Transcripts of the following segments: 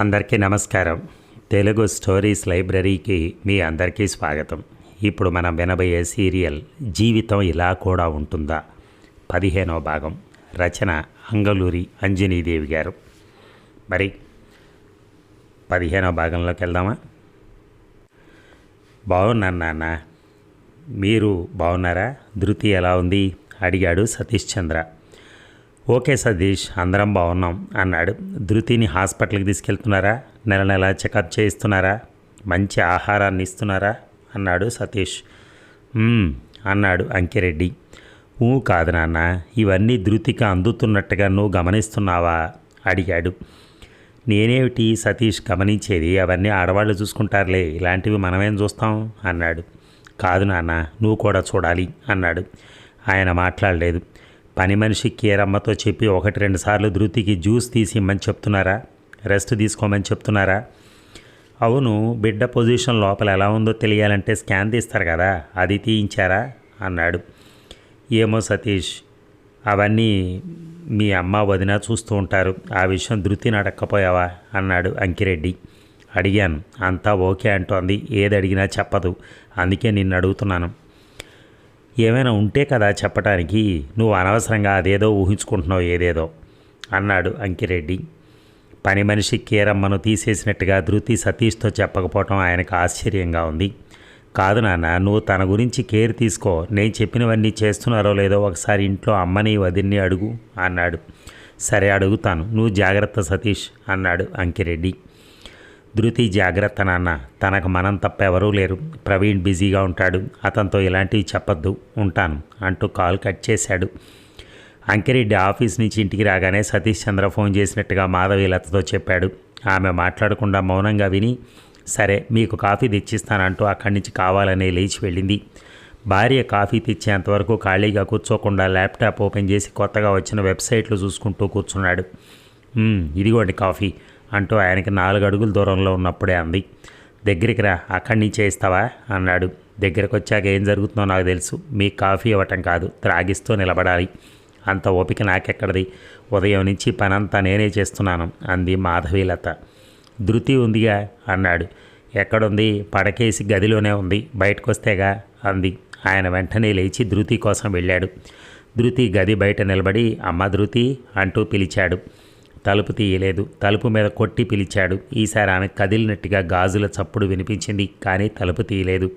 అందరికీ నమస్కారం. తెలుగు స్టోరీస్ లైబ్రరీకి మీ అందరికీ స్వాగతం. ఇప్పుడు మనం వినబోయే సీరియల్ జీవితం ఇలా కూడా ఉంటుందా? పదిహేనవ భాగం. రచన అంగలూరి అంజనీదేవి గారు. మరి పదిహేనవ భాగంలోకి వెళ్దామా? బాగున్నాను నాన్న. మీరు బాగున్నారా ధృతి ఎలా ఉంది? అడిగాడు సతీష్ చంద్ర. ఓకే సతీష్ అందరం బాగున్నాం అన్నాడు. ధృతిని హాస్పిటల్కి తీసుకెళ్తున్నారా? నెల నెల చెకప్ చేయిస్తున్నారా? మంచి ఆహారాన్ని ఇస్తున్నారా? అన్నాడు సతీష్. అన్నాడు అంకిరెడ్డి. ఊ కాదు నాన్న ఇవన్నీ ధృతికి అందుతున్నట్టుగా నువ్వు గమనిస్తున్నావా? అడిగాడు. నేనేమిటి సతీష్ గమనించేది? అవన్నీ ఆడవాళ్ళు చూసుకుంటారులే ఇలాంటివి మనమేం చూస్తాం? అన్నాడు. కాదు నాన్న నువ్వు కూడా చూడాలి అన్నాడు. ఆయన మాట్లాడలేదు. పని మనిషి కేరమ్మతో చెప్పి ఒకటి రెండు సార్లు ధృతికి జ్యూస్ తీసి ఇమ్మని చెప్తున్నారా? రెస్ట్ తీసుకోమని చెప్తున్నారా? అవును బిడ్డ పొజిషన్ లోపల ఎలా ఉందో తెలియాలంటే స్కాన్ తీస్తారు కదా అది తీయించారా? అన్నాడు. ఏమో సతీష్ అవన్నీ మీ అమ్మ వదిన చూస్తూ ఉంటారు. ఆ విషయం ధృతిని అడక్కపోయావా అన్నాడు అంకిరెడ్డి. అడిగాను. అంతా ఓకే అంటోంది. ఏది అడిగినా చెప్పదు. అందుకే నిన్ను అడుగుతున్నాను ఏమైనా ఉంటే కదా చెప్పటానికి నువ్వు అనవసరంగా అదేదో ఊహించుకుంటున్నావు ఏదేదో అన్నాడు అంకిరెడ్డి. పని మనిషి కీరమ్మను తీసేసినట్టుగా ధృతి సతీష్తో చెప్పకపోవటం ఆయనకు ఆశ్చర్యంగా ఉంది. కాదు నాన్న నువ్వు తన గురించి కేర్ తీసుకో నేను చెప్పినవన్నీ చేస్తున్నారో లేదో ఒకసారి ఇంట్లో అమ్మని వదిన్ని అడుగు అన్నాడు. సరే అడుగుతాను. నువ్వు జాగ్రత్త సతీష్ అన్నాడు అంకిరెడ్డి. ధృతి జాగ్రత్త నాన్న. తనకు మనం తప్ప ఎవరూ లేరు. ప్రవీణ్ బిజీగా ఉంటాడు. అతనితో ఇలాంటివి చెప్పొద్దు. ఉంటాను అంటూ కాల్ కట్ చేశాడు. అంకిరెడ్డి ఆఫీస్ నుంచి ఇంటికి రాగానే సతీష్ చంద్ర ఫోన్ చేసినట్టుగా మాధవి లతతో చెప్పాడు. ఆమె మాట్లాడకుండా మౌనంగా విని సరే మీకు కాఫీ తెచ్చిస్తానంటూ అక్కడి నుంచి కావాలనే లేచి వెళ్ళింది. భార్య కాఫీ తెచ్చేంతవరకు ఖాళీగా కూర్చోకుండా ల్యాప్టాప్ ఓపెన్ చేసి కొత్తగా వచ్చిన వెబ్సైట్లు చూసుకుంటూ కూర్చున్నాడు. ఇదిగోండి కాఫీ. అంటూ ఆయనకి నాలుగు అడుగుల దూరంలో ఉన్నప్పుడే అంది. దగ్గరికి రా అక్కడి నుంచే ఇస్తావా? అన్నాడు. దగ్గరకు వచ్చాక ఏం జరుగుతుందో నాకు తెలుసు. మీ కాఫీ ఇవ్వటం కాదు. త్రాగిస్తూ నిలబడాలి. అంత ఓపిక నాకెక్కడిది? ఉదయం నుంచి పనంతా నేనే చేస్తున్నాను అంది మాధవీలత. ధృతి ఉందిగా అన్నాడు. ఎక్కడుంది? పడకేసి గదిలోనే ఉంది. బయటకు వస్తేగా అంది. ఆయన వెంటనే లేచి ధృతి కోసం వెళ్ళాడు. ధృతి గది బయట నిలబడి అమ్మ ధృతి అంటూ పిలిచాడు. తలుపు తీయలేదు. తలుపు మీద కొట్టి పిలిచాడు. ఈసారి ఆమె కదిలినట్టుగా గాజుల చప్పుడు వినిపించింది కానీ తలుపు తీయలేదు.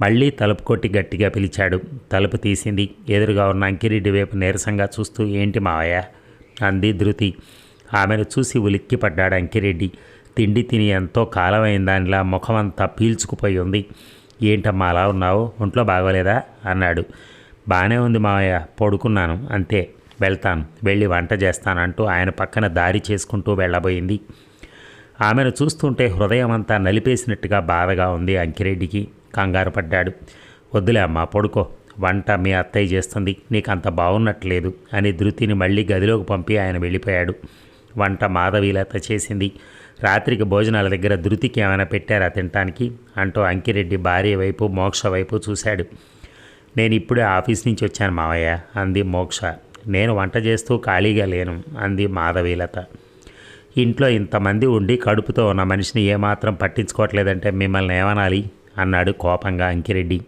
మళ్ళీ తలుపు కొట్టి గట్టిగా పిలిచాడు. తలుపు తీసింది. ఎదురుగా ఉన్న అంకిరెడ్డి వైపు నీరసంగా చూస్తూ ఏంటి మావయ్య? అంది ధృతి. ఆమెను చూసి ఉలిక్కి పడ్డాడు అంకిరెడ్డి. తిండి తిని ఎంతో కాలమైన దానిలా ముఖమంతా పీల్చుకుపోయి ఉంది. ఏంటమ్మా అలా ఉన్నావు? ఒంట్లో బాగోలేదా? అన్నాడు. బాగానే ఉంది మావయ్య. పడుకున్నాను. అంతే. వెళ్తాను వెళ్ళి వంట చేస్తానంటూ ఆయన పక్కన దారి చేసుకుంటూ వెళ్ళబోయింది. ఆమెను చూస్తుంటే హృదయం అంతా నలిపేసినట్టుగా బాధగా ఉంది అంకిరెడ్డికి. కంగారు పడ్డాడు. వద్దులే అమ్మా పడుకో. వంట మీ అత్తయ్య చేస్తుంది. నీకు అంత బాగున్నట్లేదు అని ధృతిని మళ్ళీ గదిలోకి పంపి ఆయన వెళ్ళిపోయాడు. వంట మాధవీలత చేసింది. రాత్రికి భోజనాల దగ్గర ధృతికి ఏమైనా పెట్టారా తినటానికి? అంటూ అంకిరెడ్డి భార్య వైపు మోక్ష వైపు చూశాడు. నేను ఇప్పుడే ఆఫీస్ నుంచి వచ్చాను మావయ్య అంది మోక్ష. నేను వంట చేస్తూ ఖాళీగా లేను అంది మాధవీలత. ఇంట్లో ఇంతమంది ఉండి కడుపుతో ఉన్న మనిషిని ఏమాత్రం పట్టించుకోవట్లేదంటే మిమ్మల్ని ఏమనాలి? అన్నాడు కోపంగా అంకిరెడ్డి.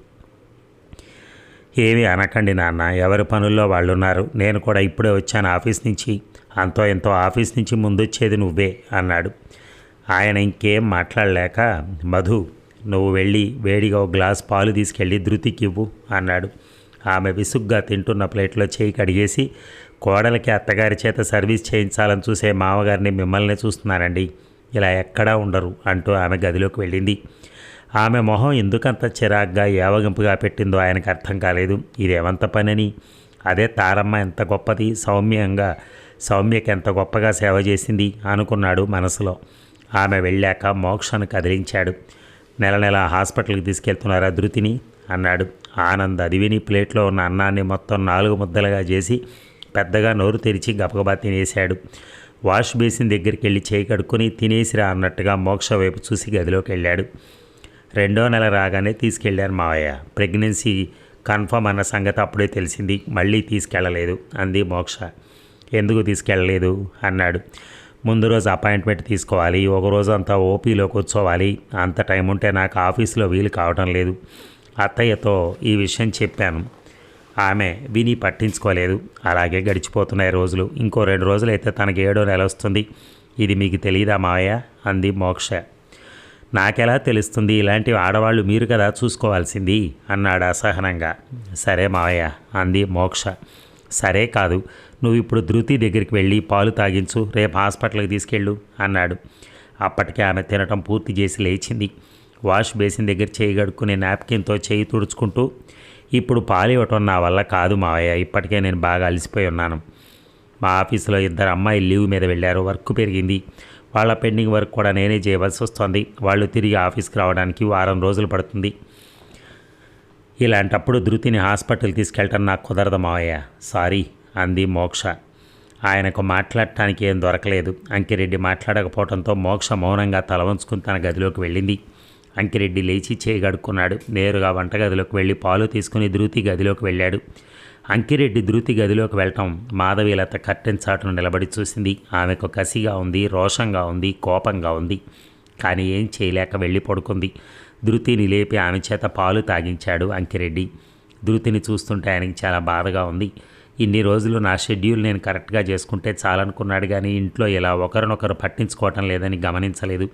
ఏమీ అనకండి నాన్న ఎవరి పనుల్లో వాళ్ళు ఉన్నారు నేను కూడా ఇప్పుడే వచ్చాను ఆఫీస్ నుంచి. అంతో ఎంతో ఆఫీస్ నుంచి ముందొచ్చేది నువ్వే అన్నాడు. ఆయన ఇంకేం మాట్లాడలేక మధు నువ్వు వెళ్ళి వేడిగా ఒక గ్లాస్ పాలు తీసుకెళ్ళి ధృతికి ఇవ్వు అన్నాడు. ఆమె విసుగ్గా తింటున్న ప్లేట్లో చేయి కడిగేసి కోడలికి అత్తగారి చేత సర్వీస్ చేయించాలని చూసే మామగారిని మిమ్మల్ని చూస్తున్నానండి. ఇలా ఎక్కడా ఉండరు అంటూ ఆమె గదిలోకి వెళ్ళింది. ఆమె మొహం ఎందుకంత చిరాగ్గా ఏవగింపుగా పెట్టిందో ఆయనకు అర్థం కాలేదు. ఇదేమంత పనని? అదే తారమ్మ ఎంత గొప్పది? సౌమ్యంగా సౌమ్యకి ఎంత గొప్పగా సేవ చేసింది? అనుకున్నాడు మనసులో. ఆమె వెళ్ళాక మోక్షను కదిలించాడు. నెల నెల హాస్పిటల్కి తీసుకెళ్తున్నారా ధృతిని? అన్నాడు. ఆనంద్ అది విని ప్లేట్లో ఉన్న అన్నాన్ని మొత్తం నాలుగు ముద్దలుగా చేసి పెద్దగా నోరు తెరిచి గబగబా తినేశాడు. వాష్ బేసిన్ దగ్గరికి వెళ్ళి చేయి కడుక్కొని తినేసిరా అన్నట్టుగా మోక్ష వైపు చూసి గదిలోకి వెళ్ళాడు. రెండో నెల రాగానే తీసుకెళ్ళాను మావయ్య. ప్రెగ్నెన్సీ కన్ఫర్మ్ అన్న సంగతి అప్పుడే తెలిసింది. మళ్ళీ తీసుకెళ్ళలేదు అంది మోక్ష. ఎందుకు తీసుకెళ్ళలేదు? అన్నాడు. ముందు రోజు అపాయింట్మెంట్ తీసుకోవాలి. ఒక రోజు అంతా ఓపీలో కూర్చోవాలి. అంత టైం ఉంటే నాకు ఆఫీస్లో వీలు కావడం లేదు. అత్తయ్యతో ఈ విషయం చెప్పాను. ఆమె విని పట్టించుకోలేదు. అలాగే గడిచిపోతున్నాయి రోజులు. ఇంకో రెండు రోజులు అయితే తనకి ఏడో నెల వస్తుంది. ఇది మీకు తెలియదా మావయ్య? అంది మోక్ష. నాకెలా తెలుస్తుంది? ఇలాంటి ఆడవాళ్ళు మీరు కదా చూసుకోవాల్సింది? అన్నాడు అసహనంగా. సరే మావయ్య అంది మోక్ష. సరే కాదు. నువ్వు ఇప్పుడు ధృతి దగ్గరికి వెళ్ళి పాలు తాగించు. రేపు హాస్పిటల్కి తీసుకెళ్ళు అన్నాడు. అప్పటికే ఆమె తినటం పూర్తి చేసి లేచింది. వాష్ బేసిన్ దగ్గర చేయి గడుక్కునే నాప్కిన్తో చేయి తుడుచుకుంటూ ఇప్పుడు పాలు ఇవ్వటం నా వల్ల కాదు మావయ్య ఇప్పటికే నేను బాగా అలసిపోయి ఉన్నాను. మా ఆఫీసులో ఇద్దరు అమ్మాయి లీవ్ మీద వెళ్ళారు వర్క్ పెరిగింది. వాళ్ళ పెండింగ్ వర్క్ కూడా నేనే చేయవలసి వస్తుంది. వాళ్ళు తిరిగి ఆఫీస్కి రావడానికి వారం రోజులు పడుతుంది. ఇలాంటప్పుడు ధృతిని హాస్పిటల్ తీసుకెళ్ళటం నాకు కుదరదు మావయ్య. సారీ అంది మోక్ష. ఆయనకు మాట్లాడటానికి ఏం దొరకలేదు. అంకిరెడ్డి మాట్లాడకపోవడంతో మోక్ష మౌనంగా తల వంచుకుని తన గదిలోకి వెళ్ళింది. అంకిరెడ్డి లేచి చేయి గడుక్కున్నాడు నేరుగా వంటగదిలోకి వెళ్ళి పాలు తీసుకుని ధృతి గదిలోకి వెళ్ళాడు. అంకిరెడ్డి ధృతి గదిలోకి వెళ్ళటం మాధవీలత కర్టెన్ చాటును నిలబడి చూసింది. ఆమెకు కసిగా ఉంది రోషంగా ఉంది కోపంగా ఉంది. కానీ ఏం చేయలేక వెళ్ళి పడుకుంది. ధృతిని లేపి ఆమె చేత పాలు తాగించాడు అంకిరెడ్డి. ధృతిని చూస్తుంటే ఆయనకి చాలా బాధగా ఉంది. ఇన్ని రోజులు నా షెడ్యూల్ నేను కరెక్ట్గా చేసుకుంటే చాలనుకున్నాడు కానీ ఇంట్లో ఇలా ఒకరినొకరు పట్టించుకోవటం లేదని గమనించలేదు.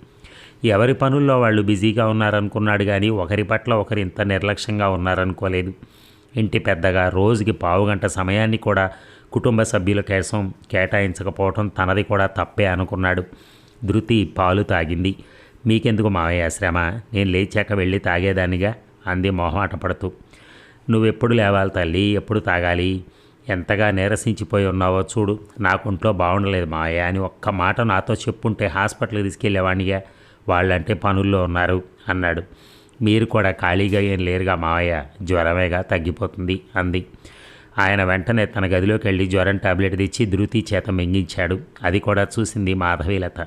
ఎవరి పనుల్లో వాళ్ళు బిజీగా ఉన్నారనుకున్నాడు కానీ ఒకరి పట్ల ఒకరు ఇంత నిర్లక్ష్యంగా ఉన్నారనుకోలేదు. ఇంటి పెద్దగా రోజుకి పావుగంట సమయాన్ని కూడా కుటుంబ సభ్యుల కోసం కేటాయించకపోవటం తనది కూడా తప్పే అనుకున్నాడు. ధృతి పాలు తాగింది. మీకెందుకు మావయ్య శ్రమ? నేను లేచాక వెళ్ళి తాగేదానిగా అంది మొహమాట పడుతూ నువ్వెప్పుడు లేవాలి తల్లి? ఎప్పుడు తాగాలి? ఎంతగా నీరసించిపోయి ఉన్నావో చూడు. నాకుంట్లో బాగుండలేదు మావయ్య. అని ఒక్క మాట నాతో చెప్పుంటే హాస్పిటల్కి తీసుకెళ్ళేవాడినిగా వాళ్ళంటే పనుల్లో ఉన్నారు అన్నాడు. మీరు కూడా ఖాళీగా ఏం లేరుగా మావయ్య జ్వరమేగా తగ్గిపోతుంది అంది. ఆయన వెంటనే తన గదిలోకి వెళ్ళి జ్వరం టాబ్లెట్ తెచ్చి ధృతి చేత మింగించాడు. అది కూడా చూసింది మాధవీలత.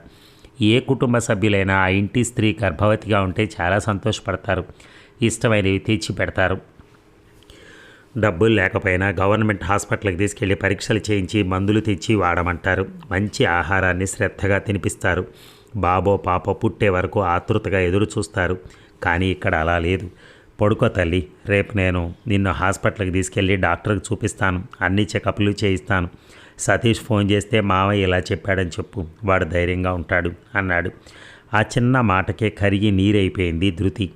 ఏ కుటుంబ సభ్యులైనా ఆ ఇంటి స్త్రీ గర్భవతిగా ఉంటే చాలా సంతోషపడతారు. ఇష్టమైనవి తెచ్చి పెడతారు. డబ్బులు లేకపోయినా గవర్నమెంట్ హాస్పిటల్కి తీసుకెళ్ళి పరీక్షలు చేయించి మందులు తెచ్చి వాడమంటారు. మంచి ఆహారాన్ని శ్రద్ధగా తినిపిస్తారు. బాబో పాప పుట్టే వరకు ఆతృతగా ఎదురు చూస్తారు. కానీ ఇక్కడ అలా లేదు. పడుకో తల్లి రేపు నేను నిన్ను హాస్పిటల్కి తీసుకెళ్ళి డాక్టర్కి చూపిస్తాను. అన్ని చెకప్లు చేయిస్తాను. సతీష్ ఫోన్ చేస్తే మావయ్య ఇలా చెప్పాడని చెప్పు. వాడు ధైర్యంగా ఉంటాడు అన్నాడు. ఆ చిన్న మాటకే కరిగి నీరైపోయింది ధృతి.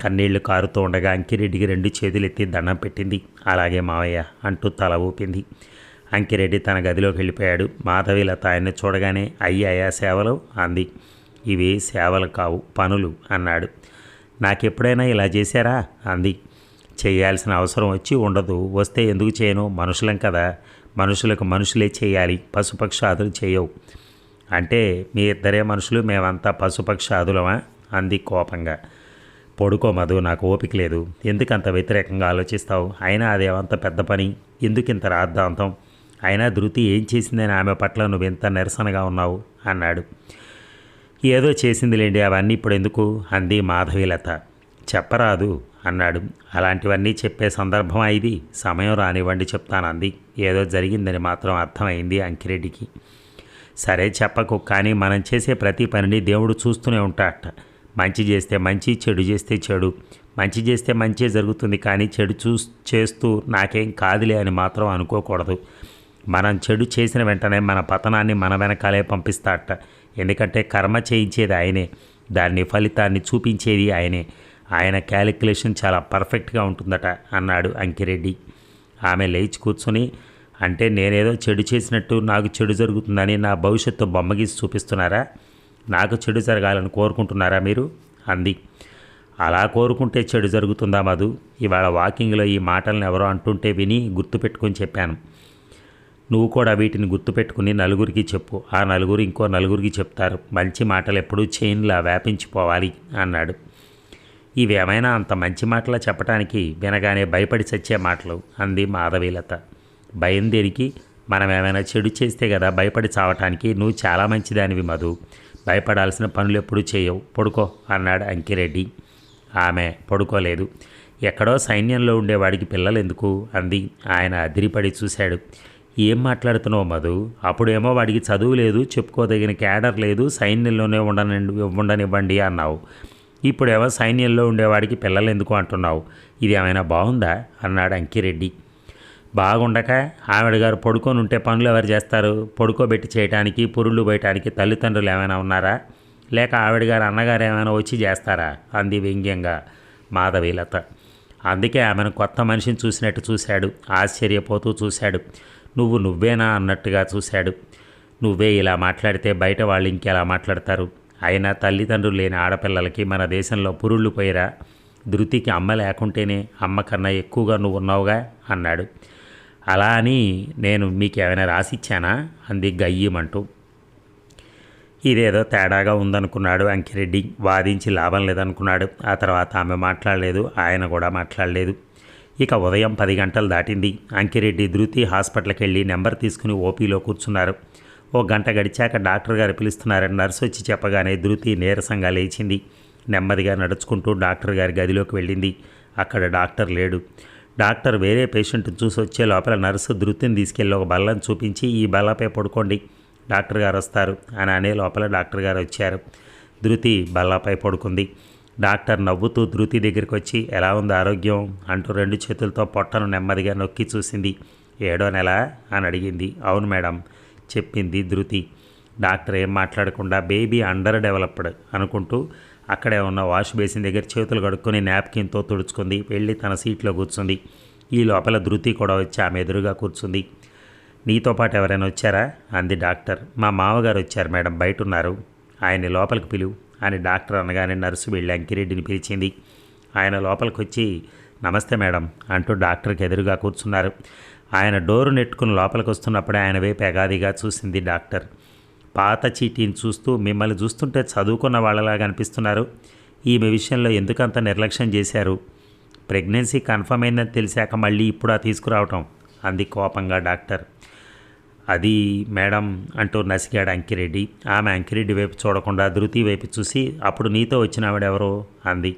కన్నీళ్ళు కారుతూ ఉండగా అంకిరెడ్డికి రెండు చేతులెత్తి దండం పెట్టింది. అలాగే మావయ్య అంటూ తల ఊపింది. అంకిరెడ్డి తన గదిలోకి వెళ్ళిపోయాడు. మాధవీలత ఆయన్ని చూడగానే అయ్యాయా సేవలు? అంది. ఇవి సేవలు కావు పనులు అన్నాడు. నాకెప్పుడైనా ఇలా చేశారా? అంది. చేయాల్సిన అవసరం వచ్చి ఉండదు. వస్తే ఎందుకు చేయను? మనుషులం కదా. మనుషులకు మనుషులే చేయాలి. పశుపక్షాదులు చేయవు. అంటే మీ ఇద్దరే మనుషులు మేమంతా పశుపక్షాదులమా అంది కోపంగా. పడుకో మధు నాకు ఓపిక లేదు. ఎందుకంత వ్యతిరేకంగా ఆలోచిస్తావు? అయినా అదేమంత పెద్ద పని? ఎందుకింత రాద్ధాంతం? అయినా ధృతి ఏం చేసిందని ఆమె పట్ల నువ్వెంత నిరసనగా ఉన్నావు? అన్నాడు. ఏదో చేసిందిలేండి అవన్నీ ఇప్పుడు ఎందుకు? అంది మాధవిలత. చెప్పరాదు అన్నాడు. అలాంటివన్నీ చెప్పే సందర్భం ఇది? సమయం రానివ్వండి చెప్తాను అంది ఏదో జరిగిందని మాత్రం అర్థమైంది అంకిరెడ్డికి. సరే చెప్పకు కానీ మనం చేసే ప్రతి పనిని దేవుడు చూస్తూనే ఉంటాడట. మంచి చేస్తే మంచి చెడు చేస్తే చెడు. మంచి చేస్తే మంచి జరుగుతుంది కానీ చెడు చూ చేస్తూ నాకేం కాదులే అని మాత్రం అనుకోకూడదు. మనం చెడు చేసిన వెంటనే మన పతనాన్ని మన వెనకాలే పంపిస్తాట ఎందుకంటే కర్మ చేయించేది ఆయనే. దాన్ని ఫలితాన్ని చూపించేది ఆయనే. ఆయన క్యాలిక్యులేషన్ చాలా పర్ఫెక్ట్గా ఉంటుందట అన్నాడు అంకిరెడ్డి. ఆమె లేచి కూర్చొని అంటే నేనేదో చెడు చేసినట్టు నాకు చెడు జరుగుతుందని నా భవిష్యత్తు బొమ్మగీసి చూపిస్తున్నారా? నాకు చెడు జరగాలని కోరుకుంటున్నారా మీరు? అంది. అలా కోరుకుంటే చెడు జరుగుతుందా మధు? ఇవాళ వాకింగ్లో ఈ మాటలను ఎవరో అంటుంటే విని గుర్తుపెట్టుకొని చెప్పాను. నువ్వు కూడా వీటిని గుర్తుపెట్టుకుని నలుగురికి చెప్పు. ఆ నలుగురు ఇంకో నలుగురికి చెప్తారు. మంచి మాటలు ఎప్పుడూ చైన్లా వ్యాపించిపోవాలి అన్నాడు. ఇవేమైనా అంత మంచి మాటలా చెప్పడానికి వినగానే భయపడి చచ్చే మాటలు అంది మాధవీలత. భయం దేనికి? మనం ఏమైనా చెడు చేస్తే కదా భయపడి చావటానికి నువ్వు చాలా మంచిదానివి మధు. భయపడాల్సిన పనులు ఎప్పుడూ చేయవు. పడుకో అన్నాడు అంకిరెడ్డి. ఆమె పడుకోలేదు. ఎక్కడో సైన్యంలో ఉండేవాడికి పిల్లలు ఎందుకు అంది. ఆయన అదిరిపడి చూశాడు. ఏం మాట్లాడుతున్నావు మధు? అప్పుడేమో వాడికి చదువు లేదు చెప్పుకోదగిన క్యాడర్ లేదు సైన్యంలోనే ఉండనండి ఉండనివ్వండి అన్నావు. ఇప్పుడేమో సైన్యంలో ఉండేవాడికి పిల్లలు ఎందుకు అంటున్నావు? ఇది ఏమైనా బాగుందా? అన్నాడు అంకిరెడ్డి. బాగుండక ఆవిడ గారు పడుకొని ఉంటే పనులు ఎవరు చేస్తారు? పడుకోబెట్టి చేయటానికి పురుళ్ళు పోయటానికి తల్లిదండ్రులు ఏమైనా ఉన్నారా? లేక ఆవిడ గారు అన్నగారు ఏమైనా వచ్చి చేస్తారా? అంది వ్యంగ్యంగా మాధవీలత. అందుకే ఆమెను కొత్త మనిషిని చూసినట్టు చూశాడు ఆశ్చర్యపోతూ చూశాడు. నువ్వు నువ్వేనా అన్నట్టుగా చూశాడు. నువ్వే ఇలా మాట్లాడితే బయట వాళ్ళు ఇంకెలా మాట్లాడతారు? అయినా తల్లిదండ్రులు లేని ఆడపిల్లలకి మన దేశంలో పురుళ్ళు పోయిరా? ధృతికి అమ్మ లేకుంటేనే అమ్మ కన్నా ఎక్కువగా నువ్వు ఉన్నావుగా? అన్నాడు. అలా అని నేను మీకు ఏమైనా రాసిచ్చానా? అంది గయ్యమంటూ. ఇదేదో తేడాగా ఉందనుకున్నాడు అంకిరెడ్డి. వాదించి లాభం లేదనుకున్నాడు. ఆ తర్వాత ఆమె మాట్లాడలేదు. ఆయన కూడా మాట్లాడలేదు. ఇక ఉదయం పది గంటలు దాటింది. అంకిరెడ్డి ధృతి హాస్పిటల్కి వెళ్ళి నెంబర్ తీసుకుని ఓపీలో కూర్చున్నారు. ఓ గంట గడిచాక డాక్టర్ గారు పిలుస్తున్నారని నర్సు వచ్చి చెప్పగానే ధృతి నీరసంగా లేచింది. నెమ్మదిగా నడుచుకుంటూ డాక్టర్ గారి గదిలోకి వెళ్ళింది. అక్కడ డాక్టర్ లేడు. డాక్టర్ వేరే పేషెంట్ చూసి వచ్చే లోపల నర్సు ధృతిని తీసుకెళ్ళి ఒక బల్లను చూపించి ఈ బల్లపై పడుకోండి డాక్టర్ గారు వస్తారు అని అనే లోపల డాక్టర్ గారు వచ్చారు. ధృతి బల్లపై పడుకుంది. డాక్టర్ నవ్వుతూ ధృతి దగ్గరికి వచ్చి ఎలా ఉంది ఆరోగ్యం? అంటూ రెండు చేతులతో పొట్టను నెమ్మదిగా నొక్కి చూసింది. ఏడో నెల? అని అడిగింది. అవును మేడం చెప్పింది ధృతి. డాక్టర్ ఏం మాట్లాడకుండా బేబీ అండర్ డెవలప్డ్ అనుకుంటూ అక్కడే ఉన్న వాష్ బేసిన్ దగ్గర చేతులు కడుక్కొని నాప్కిన్తో తుడుచుకుంది. వెళ్ళి తన సీట్లో కూర్చుంది. ఈ లోపల ధృతి కూడా వచ్చి ఆమె ఎదురుగా కూర్చుంది. నీతో పాటు ఎవరైనా వచ్చారా? అంది డాక్టర్. మా మామగారు వచ్చారు మేడం బయట ఉన్నారు. ఆయన్ని లోపలికి పిలువు. అని డాక్టర్ అనగానే నర్సు వెళ్ళి అంకిరెడ్డిని పిలిచింది. ఆయన లోపలికి వచ్చి నమస్తే మేడం అంటూ డాక్టర్కి ఎదురుగా కూర్చున్నారు. ఆయన డోరు నెట్టుకుని లోపలికి వస్తున్నప్పుడే ఆయన వైపు ఎగాదిగా చూసింది డాక్టర్. పాత చీటీని చూస్తూ మిమ్మల్ని చూస్తుంటే చదువుకున్న వాళ్ళలాగా అనిపిస్తున్నారు. ఈమె విషయంలో ఎందుకంత నిర్లక్ష్యం చేశారు? ప్రెగ్నెన్సీ కన్ఫర్మ్ అయిందని తెలిసాక మళ్ళీ ఇప్పుడా తీసుకురావటం? అంది కోపంగా డాక్టర్. అది మేడం అంటూ నసిగాడు అంకిరెడ్డి. ఆమె అంకిరెడ్డి వైపు చూడకుండా ధృతి వైపు చూసి అప్పుడు నీతో వచ్చిన ఆవిడెవరో అంది.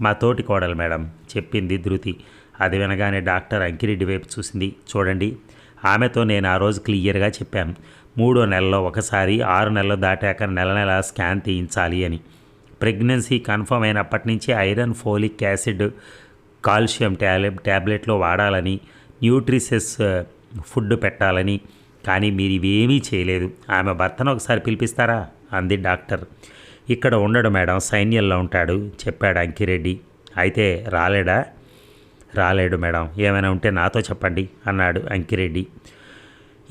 మా తోటి కోడలు మేడం చెప్పింది ధృతి. అది వినగానే డాక్టర్ అంకిరెడ్డి వైపు చూసింది. చూడండి ఆమెతో నేను ఆ రోజు క్లియర్గా చెప్పాను. మూడో నెలలో ఒకసారి ఆరు నెలలు దాటాక నెల నెల స్కాన్ తీయించాలి అని. ప్రెగ్నెన్సీ కన్ఫర్మ్ అయినప్పటి నుంచి ఐరన్ ఫోలిక్ యాసిడ్ కాల్షియం ట్యాబ్లె ట్యాబ్లెట్లు వాడాలని న్యూట్రిసెస్ ఫుడ్ పెట్టాలని కానీ మీరు ఇవేమీ చేయలేదు. ఆమె భర్తను ఒకసారి పిలిపిస్తారా? అంది డాక్టర్. ఇక్కడ ఉండడు మేడం సైన్యంలో ఉంటాడు చెప్పాడు అంకిరెడ్డి. అయితే రాలేడా? రాలేడు మేడం ఏమైనా ఉంటే నాతో చెప్పండి అన్నాడు అంకిరెడ్డి.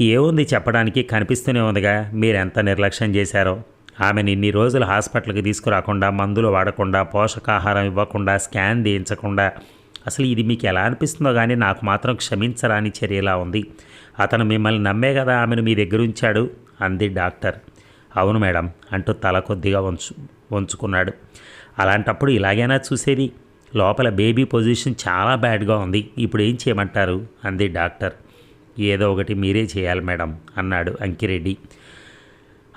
ఏముంది చెప్పడానికి కనిపిస్తూనే ఉందిగా మీరు ఎంత నిర్లక్ష్యం చేశారో. ఆమెను ఇన్ని రోజులు హాస్పిటల్కి తీసుకురాకుండా మందులు వాడకుండా పోషకాహారం ఇవ్వకుండా స్కాన్ తీయించకుండా అసలు ఇది మీకు ఎలా అనిపిస్తుందో కానీ నాకు మాత్రం క్షమించరాని చర్యలా ఉంది. అతను మిమ్మల్ని నమ్మే కదా ఆమెను మీ దగ్గర ఉంచాడు అంది డాక్టర్. అవును మేడం అంటూ తల కొద్దిగా వంచు వంచుకున్నాడు. అలాంటప్పుడు ఇలాగైనా చూసేది లోపల బేబీ పొజిషన్ చాలా బ్యాడ్గా ఉంది ఇప్పుడు ఏం చేయమంటారు? అంది డాక్టర్. ఏదో ఒకటి మీరే చేయాలి మేడం అన్నాడు అంకిరెడ్డి.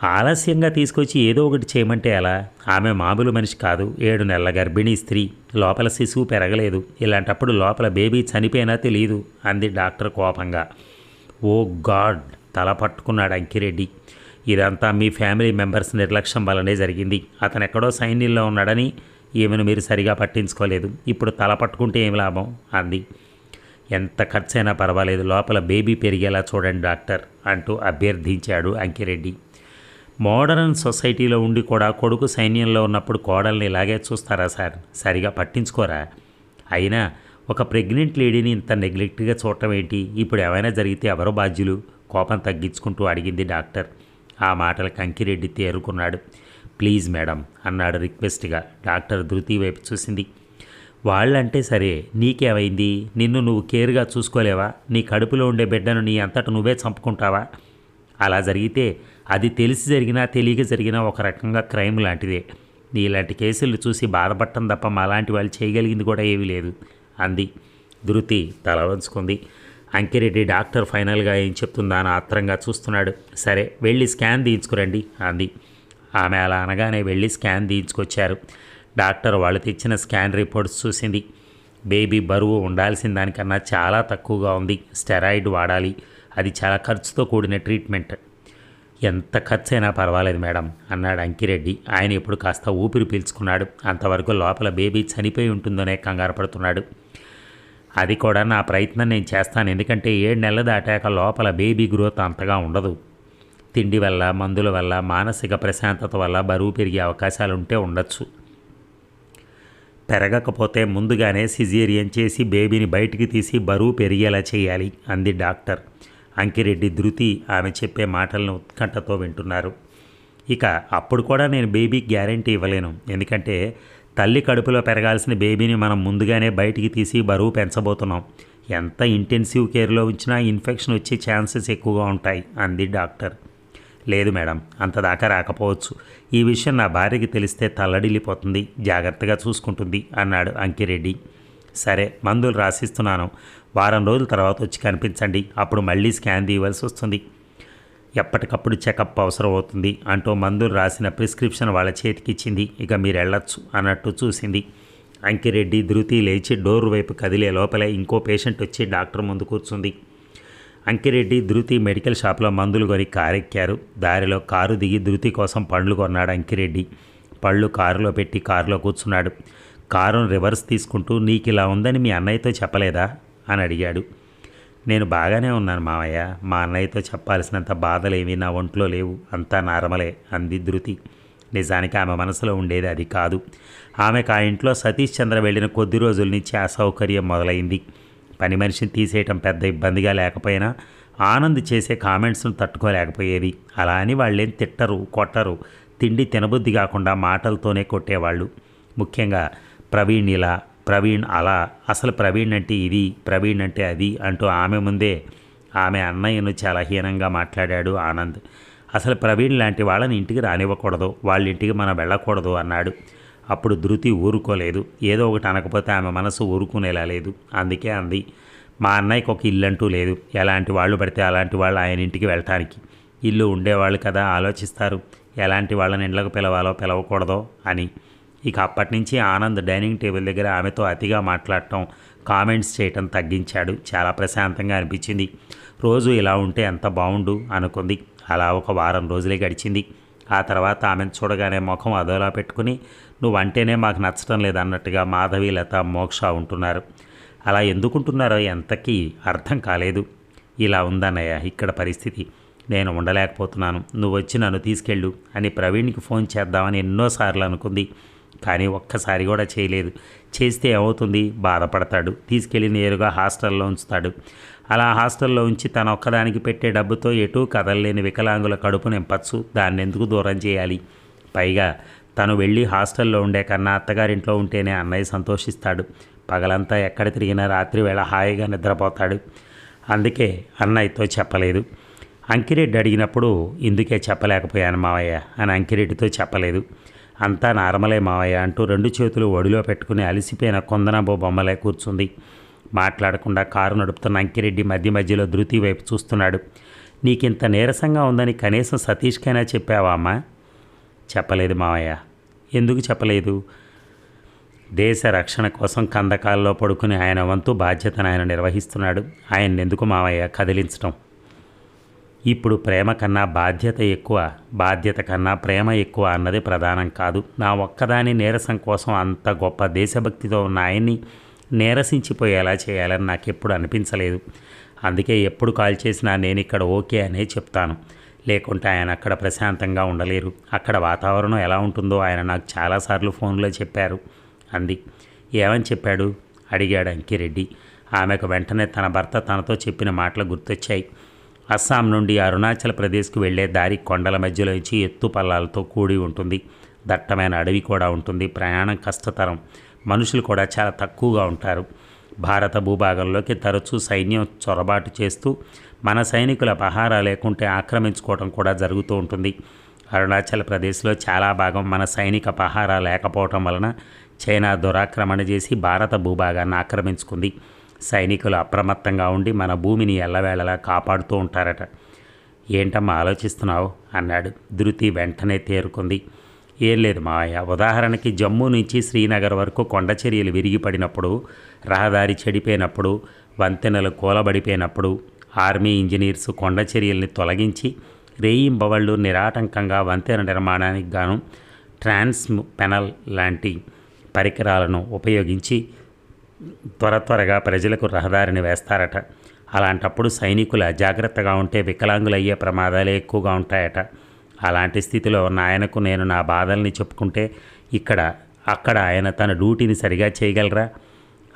ఆలస్యంగా తీసుకొచ్చి ఏదో ఒకటి చేయమంటే ఎలా? ఆమె మామూలు మనిషి కాదు ఏడు నెలల గర్భిణీ స్త్రీ. లోపల శిశువు పెరగలేదు ఇలాంటప్పుడు లోపల బేబీ చనిపోయినా తెలియదు అంది డాక్టర్ కోపంగా. Oh God! తల పట్టుకున్నాడు అంకిరెడ్డి. ఇదంతా మీ ఫ్యామిలీ మెంబర్స్ నిర్లక్ష్యం వల్లనే జరిగింది. అతను ఎక్కడో సైన్యంలో ఉన్నాడని ఈమెను మీరు సరిగా పట్టించుకోలేదు. ఇప్పుడు తల పట్టుకుంటే ఏం లాభం? అంది. ఎంత ఖర్చైనా పర్వాలేదు. లోపల బేబీ పెరిగేలా చూడండి డాక్టర్! అంటూ అభ్యర్థించాడు అంకిరెడ్డి. మోడర్న్ సొసైటీలో ఉండి కూడా కొడుకు సైన్యంలో ఉన్నప్పుడు కోడల్ని ఇలాగే చూస్తారా సార్? సరిగా పట్టించుకోరా? అయినా ఒక ప్రెగ్నెంట్ లేడీని ఇంత నెగ్లెక్ట్గా చూడటం ఏంటి? ఇప్పుడు ఏమైనా జరిగితే ఎవరో బాధ్యులు? కోపం తగ్గించుకుంటూ అడిగింది డాక్టర్. ఆ మాటలకు అంకిరెడ్డి తేరుకున్నాడు. ప్లీజ్ మేడం అన్నాడు రిక్వెస్ట్గా. డాక్టర్ ధృతి వైపు చూసింది. వాళ్ళంటే సరే నీకేమైంది? నిన్ను నువ్వు కేర్గా చూసుకోలేవా? నీ కడుపులో ఉండే బిడ్డను నీ అంతట నువ్వే చంపుకుంటావా? అలా జరిగితే అది తెలిసి జరిగినా తెలియక జరిగినా ఒక రకంగా క్రైమ్ లాంటిదే. నీలాంటి కేసులు చూసి బాధపడటం తప్ప మాలాంటి వాళ్ళు చేయగలిగింది కూడా ఏమీ లేదు. అంది. ధృతి తల వంచుకుంది. అంకిరెడ్డి డాక్టర్ ఫైనల్గా ఏం చెప్తుందా అని ఆత్రంగా చూస్తున్నాడు. సరే వెళ్ళి స్కాన్ తీయించుకురండి అంది. ఆమె అలా అనగానే వెళ్ళి స్కాన్ తీయించుకొచ్చారు. డాక్టర్ వాళ్ళు తెచ్చిన స్కాన్ రిపోర్ట్స్ చూసింది. బేబీ బరువు ఉండాల్సిన దానికన్నా చాలా తక్కువగా ఉంది. స్టెరాయిడ్ వాడాలి. అది చాలా ఖర్చుతో కూడిన ట్రీట్మెంట్. ఎంత ఖర్చైనా పర్వాలేదు మేడం అన్నాడు అంకిరెడ్డి. ఆయన ఇప్పుడు కాస్త ఊపిరి పీల్చుకున్నాడు. అంతవరకు లోపల బేబీ చనిపోయి ఉంటుందనే కంగారు పడుతున్నాడు. అది కూడా నా ప్రయత్నం నేను చేస్తాను. ఎందుకంటే ఏడు నెలలు దాటాక లోపల బేబీ గ్రోత్ అంతగా ఉండదు. తిండి వల్ల మందుల వల్ల మానసిక ప్రశాంతత వల్ల బరువు పెరిగే అవకాశాలు ఉంటే ఉండొచ్చు. పెరగకపోతే ముందుగానే సిజేరియన్ చేసి బేబీని బయటికి తీసి బరువు పెరిగేలా చేయాలి అంది డాక్టర్. అంకిరెడ్డి ధృతి ఆమె చెప్పే మాటలను ఉత్కంఠతో వింటున్నారు. ఇక అప్పుడు కూడా నేను బేబీకి గ్యారంటీ ఇవ్వలేను. ఎందుకంటే తల్లి కడుపులో పెరగాల్సిన బేబీని మనం ముందుగానే బయటికి తీసి బరువు పెంచబోతున్నాం. ఎంత ఇంటెన్సివ్ కేర్లో ఉంచినా ఇన్ఫెక్షన్ వచ్చే ఛాన్సెస్ ఎక్కువగా ఉంటాయి అంది డాక్టర్. లేదు మేడం అంత దాకా రాకపోవచ్చు. ఈ విషయం నా భార్యకి తెలిస్తే తల్లడిల్లిపోతుంది జాగ్రత్తగా చూసుకుంటుంది అన్నాడు అంకిరెడ్డి. సరే మందులు రాసిస్తున్నాను. వారం రోజుల తర్వాత వచ్చి కనిపించండి అప్పుడు మళ్ళీ స్కాన్ తీయవలసి వస్తుంది. ఎప్పటికప్పుడు చెకప్ అవసరం అవుతుంది అంటూ మందులు రాసిన ప్రిస్క్రిప్షన్ వాళ్ళ చేతికి ఇచ్చింది ఇక మీరు వెళ్ళొచ్చు అన్నట్టు చూసింది. అంకిరెడ్డి ధృతి లేచి డోర్ వైపు కదిలే లోపలే ఇంకో పేషెంట్ వచ్చి డాక్టర్ ముందు కూర్చుంది. అంకిరెడ్డి ధృతి మెడికల్ షాప్లో మందులు కొని కారెక్కారు. దారిలో కారు దిగి ధృతి కోసం పండ్లు కొన్నాడు అంకిరెడ్డి. పళ్ళు కారులో పెట్టి కారులో కూర్చున్నాడు. కారును రివర్స్ తీసుకుంటూ నీకు ఇలా ఉందని మీ అన్నయ్యతో చెప్పలేదా? అని అడిగాడు. నేను బాగానే ఉన్నాను మావయ్య. మా అన్నయ్యతో చెప్పాల్సినంత బాధలేవి నా ఒంట్లో లేవు. అంతా నార్మలే అంది ధృతి. నిజానికి ఆమె మనసులో ఉండేది అది కాదు. ఆమెకు ఆ ఇంట్లో సతీష్ చంద్ర వెళ్ళిన కొద్ది రోజుల నుంచి అసౌకర్యం మొదలైంది. పని మనిషిని తీసేయటం పెద్ద ఇబ్బందిగా లేకపోయినా ఆనంద్ చేసే కామెంట్స్ను తట్టుకోలేకపోయేది. అలా అని వాళ్ళేం తిట్టరు కొట్టరు. తిండి తినబుద్ధి కాకుండా మాటలతోనే కొట్టేవాళ్ళు. ముఖ్యంగా ప్రవీణ్ ఇలా ప్రవీణ్ అలా అసలు ప్రవీణ్ అంటే ఇది ప్రవీణ్ అంటే అది అంటూ ఆమె ముందే ఆమె అన్నయ్యను చాలా హీనంగా మాట్లాడాడు ఆనంద్. అసలు ప్రవీణ్ లాంటి వాళ్ళని ఇంటికి రానివ్వకూడదు వాళ్ళ ఇంటికి మనం వెళ్ళకూడదు అన్నాడు. అప్పుడు ధృతి ఊరుకోలేదు. ఏదో ఒకటి అనకపోతే ఆమె మనసు ఊరుకునేలా లేదు. అందుకే అంది మా అన్నయ్యకి ఒక ఇల్లు అంటూ లేదు. ఎలాంటి వాళ్ళు పడితే అలాంటి వాళ్ళు ఆయన ఇంటికి వెళ్ళటానికి. ఇల్లు ఉండేవాళ్ళు కదా ఆలోచిస్తారు. ఎలాంటి వాళ్ళని ఇండ్లకు పిలవాలో పిలవకూడదో అని. ఇక అప్పటి నుంచి ఆనంద్ డైనింగ్ టేబుల్ దగ్గర ఆమెతో అతిగా మాట్లాడటం కామెంట్స్ చేయటం తగ్గించాడు. చాలా ప్రశాంతంగా అనిపించింది. రోజు ఇలా ఉంటే ఎంత బాగుండు అనుకుంది. అలా ఒక వారం రోజులే గడిచింది. ఆ తర్వాత ఆమెను చూడగానే ముఖం అదోలా పెట్టుకుని నువ్వంటేనే మాకు నచ్చడం లేదన్నట్టుగా మాధవి లత మోక్ష ఉంటున్నారు. అలా ఎందుకుంటున్నారో ఎంతకీ అర్థం కాలేదు. ఇలా ఉందన్నయ్య ఇక్కడ పరిస్థితి. నేను ఉండలేకపోతున్నాను. నువ్వు వచ్చి నన్ను తీసుకెళ్ళు అని ప్రవీణ్కి ఫోన్ చేద్దామని ఎన్నోసార్లు అనుకుంది. కానీ ఒక్కసారి కూడా చేయలేదు. చేస్తే ఏమవుతుంది? బాధపడతాడు. తీసుకెళ్ళి నేరుగా హాస్టల్లో ఉంచుతాడు. అలా హాస్టల్లో ఉంచి తన ఒక్కదానికి పెట్టే డబ్బుతో ఎటూ కదలలేని వికలాంగుల కడుపు నింపచ్చు. దాన్ని ఎందుకు దూరం చేయాలి? పైగా తను వెళ్ళి హాస్టల్లో ఉండే కన్నా అత్తగారింట్లో ఉంటేనే అన్నయ్య సంతోషిస్తాడు. పగలంతా ఎక్కడ తిరిగినా రాత్రి వేళ హాయిగా నిద్రపోతాడు. అందుకే అన్నయ్యతో చెప్పలేదు. అంకిరెడ్డి అడిగినప్పుడు ఇందుకే చెప్పలేకపోయాను మావయ్య అని అంకిరెడ్డితో చెప్పలేదు. అంతా నార్మలే మావయ్య అంటూ రెండు చేతులు ఒడిలో పెట్టుకుని అలసిపోయిన కొందనాబో బొమ్మలే కూర్చుంది. మాట్లాడకుండా కారు నడుపుతున్న అంకిరెడ్డి మధ్య మధ్యలో ధృతి వైపు చూస్తున్నాడు. నీకింత నీరసంగా ఉందని కనీసం సతీష్కైనా చెప్పావా అమ్మా? చెప్పలేదు మావయ్య. ఎందుకు చెప్పలేదు? దేశ రక్షణ కోసం కందకాల్లో పడుకుని ఆయన వంతు బాధ్యతను ఆయన నిర్వహిస్తున్నాడు. ఆయన ఎందుకు మావయ్య కదిలించడం ఇప్పుడు ప్రేమ కన్నా బాధ్యత ఎక్కువ బాధ్యత కన్నా ప్రేమ ఎక్కువ అన్నది ప్రధానం కాదు. నా ఒక్కదాని నీరసం కోసం అంత గొప్ప దేశభక్తితో ఉన్న ఆయన్ని నీరసించిపోయేలా చేయాలని నాకు ఎప్పుడు అనిపించలేదు. అందుకే ఎప్పుడు కాల్ చేసినా నేను ఇక్కడ ఓకే అనే చెప్తాను. లేకుంటే ఆయన అక్కడ ప్రశాంతంగా ఉండలేరు. అక్కడ వాతావరణం ఎలా ఉంటుందో ఆయన నాకు చాలాసార్లు ఫోన్లో చెప్పారు. అంది. ఏమని చెప్పాడు? అడిగాడు అంకిరెడ్డి. ఆమెకు వెంటనే తన భర్త తనతో చెప్పిన మాటలు గుర్తొచ్చాయి. అస్సాం నుండి అరుణాచల్ ప్రదేశ్కు వెళ్ళే దారి కొండల మధ్యలో ఇచ్చి ఎత్తు పల్లాలతో కూడి ఉంటుంది. దట్టమైన అడవి కూడా ఉంటుంది. ప్రయాణం కష్టతరం. మనుషులు కూడా చాలా తక్కువగా ఉంటారు. భారత భూభాగంలోకి తరచూ సైన్యం చొరబాటు చేస్తూ మన సైనికుల పహారా లేకుంటే ఆక్రమించుకోవడం కూడా జరుగుతూ ఉంటుంది. అరుణాచల్ ప్రదేశ్లో చాలా భాగం మన సైనిక పహారా లేకపోవటం వలన చైనా దురాక్రమణ చేసి భారత భూభాగాన్ని ఆక్రమించుకుంది. సైనికులు అప్రమత్తంగా ఉండి మన భూమిని ఎల్లవేళలా కాపాడుతూ ఉంటారట. ఏంటమ్మా ఆలోచిస్తున్నావు? అన్నాడు. ధృతి వెంటనే తేరుకుంది. ఏం లేదు మావయ్య. ఉదాహరణకి జమ్మూ నుంచి శ్రీనగర్ వరకు కొండ చర్యలు విరిగిపడినప్పుడు రహదారి చెడిపోయినప్పుడు వంతెనలు కూలబడిపోయినప్పుడు ఆర్మీ ఇంజనీర్స్ కొండ చర్యల్ని తొలగించి రేయింబవళ్ళు నిరాటంకంగా వంతెన నిర్మాణానికి గాను ట్రాన్స్ పెనల్ లాంటి పరికరాలను ఉపయోగించి త్వర త్వరగా ప్రజలకు రహదారిని వేస్తారట. అలాంటప్పుడు సైనికులు అజాగ్రత్తగా ఉంటే వికలాంగులయ్యే ప్రమాదాలే ఎక్కువగా ఉంటాయట. అలాంటి స్థితిలో నాయనకు నేను నా బాధల్ని చెప్పుకుంటే ఇక్కడ అక్కడ ఆయన తన డ్యూటీని సరిగా చేయగలరా?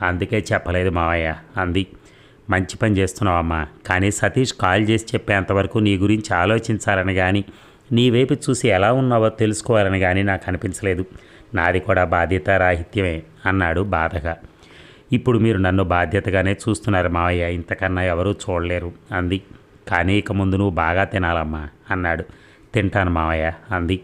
అందుకే చెప్పలేదు మావయ్య అంది. మంచి పని చేస్తున్నావమ్మా కానీ సతీష్ కాల్ చేసి చెప్పేంతవరకు నీ గురించి ఆలోచించాలని కానీ నీ వైపు చూసి ఎలా ఉన్నావో తెలుసుకోవాలని కానీ నాకు అనిపించలేదు. నాది కూడా బాధ్యత రాహిత్యమే అన్నాడు బాధగా. ఇప్పుడు మీరు నన్ను బాధ్యతగానే చూస్తున్నారు మావయ్య. ఇంతకన్నా ఎవరూ చూడలేరు అంది. కానీ ఇక ముందు నువ్వు బాగా తినాలమ్మా అన్నాడు. తింటాను మావయ్య అంది.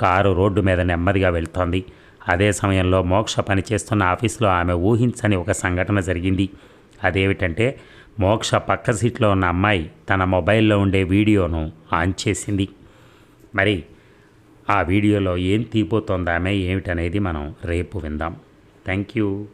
కారు రోడ్డు మీద నెమ్మదిగా వెళ్తోంది. అదే సమయంలో మోక్ష పనిచేస్తున్న ఆఫీస్లో ఆమె ఊహించని ఒక సంఘటన జరిగింది. అదేమిటంటే మోక్ష పక్క సీట్లో ఉన్న అమ్మాయి తన మొబైల్లో ఉండే వీడియోను ఆన్ చేసింది. మరి ఆ వీడియోలో ఏం తీపోతుందామె ఏమిటనేది మనం రేపు విందాం. Thank you.